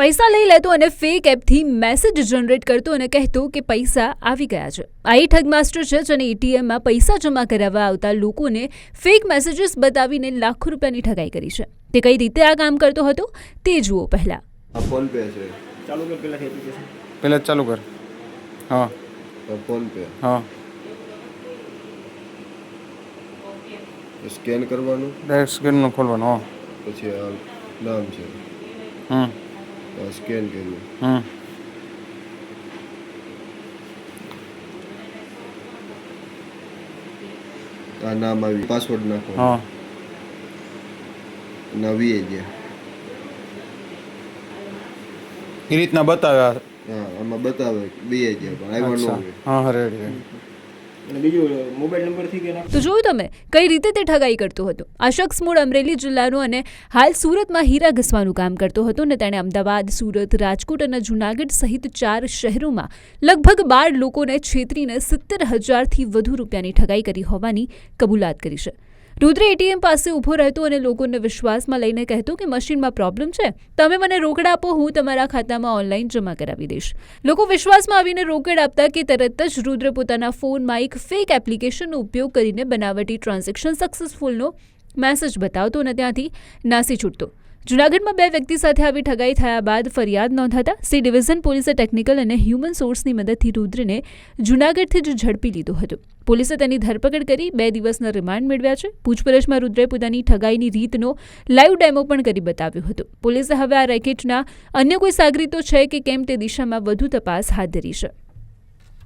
પૈસા લઈ લેતો અને ફેક એપથી મેસેજ જનરેટ કરતો અને કહેતો કે પૈસા આવી ગયા છે. આ એ ઠગ માસ્ટર છે જેને એટીએમમાં પૈસા જમા કરાવવા આવતા લોકોને ફેક મેસેજીસ બતાવીને લાખો રૂપિયાની ઠગાઈ કરી છે. તે કઈ રીતે આ કામ કરતો હતો તે જુઓ પહેલા. ફોન પે છે. ચાલુ કર પહેલા એપ્લિકેશન પહેલાં ચાલુ કર. હા. PhonePe. હા. સ્કેન કરવાનું? ડાયરેક્ટ સ્ક્રીનનું ખોલવાનું હા. પછી નામ છે. હમ. સ્કેન કર્યું. હમ. આ નામ આવી પાસવર્ડ નાખો હા. નવી એ એ રીતના બતાવ્યા. હા આમાં બતાવે બે ગયા પણ આવ્યા ન હોય. હા રેડી તો જોયું તમે, કઈ રીતે તે ઠગાઈ કરતો હતો? આ શખ્સ મૂળ અમરેલી જિલ્લાનો અને હાલ સુરતમાં હીરા ઘસવાનું કામ કરતો હતો અને તેણે અમદાવાદ, સુરત, રાજકોટ અને જૂનાગઢ સહિત ચાર શહેરોમાં લગભગ બાર લોકોને છેતરીને સિત્તેર હજારથી વધુ રૂપિયાની ઠગાઈ કરી હોવાની કબૂલાત કરી છે. રુદ્ર એટીએમ પાસે ઊભો રહેતો અને લોકોને વિશ્વાસમાં લઈને કહેતો કે મશીનમાં પ્રોબ્લેમ છે. તમે મને રોકડ આપો, હું તમારા ખાતામાં ઓનલાઈન જમા કરાવી દઈશ. લોકો વિશ્વાસમાં આવીને રોકડ આપતા કે તરત જ રુદ્ર પોતાના ફોનમાં એક ફેક એપ્લિકેશનનો ઉપયોગ કરીને બનાવટી ટ્રાન્ઝેક્શન સક્સેસફુલનો મેસેજ બતાવતો અને ત્યાંથી નાસી છૂટતો. જૂનાગઢમાં બે વ્યક્તિ સાથે આવી ઠગાઈ થયા બાદ ફરિયાદ નોંધાતા સી ડિવિઝન પોલીસે ટેકનિકલ અને હ્યુમન સોર્સની મદદથી રુદ્રને જૂનાગઢથી જ ઝડપી લીધો હતો. પોલીસે તેની ધરપકડ કરી બે દિવસના રિમાન્ડ મેળવ્યા છે. પૂછપરછમાં રુદ્રે પોતાની ઠગાઈની રીતનો લાઈવ ડેમો પણ કરી બતાવ્યો હતો. પોલીસે હવે આ રેકેટના અન્ય કોઈ સાગરીતો છે કે કેમ તે દિશામાં વધુ તપાસ હાથ ધરી છે.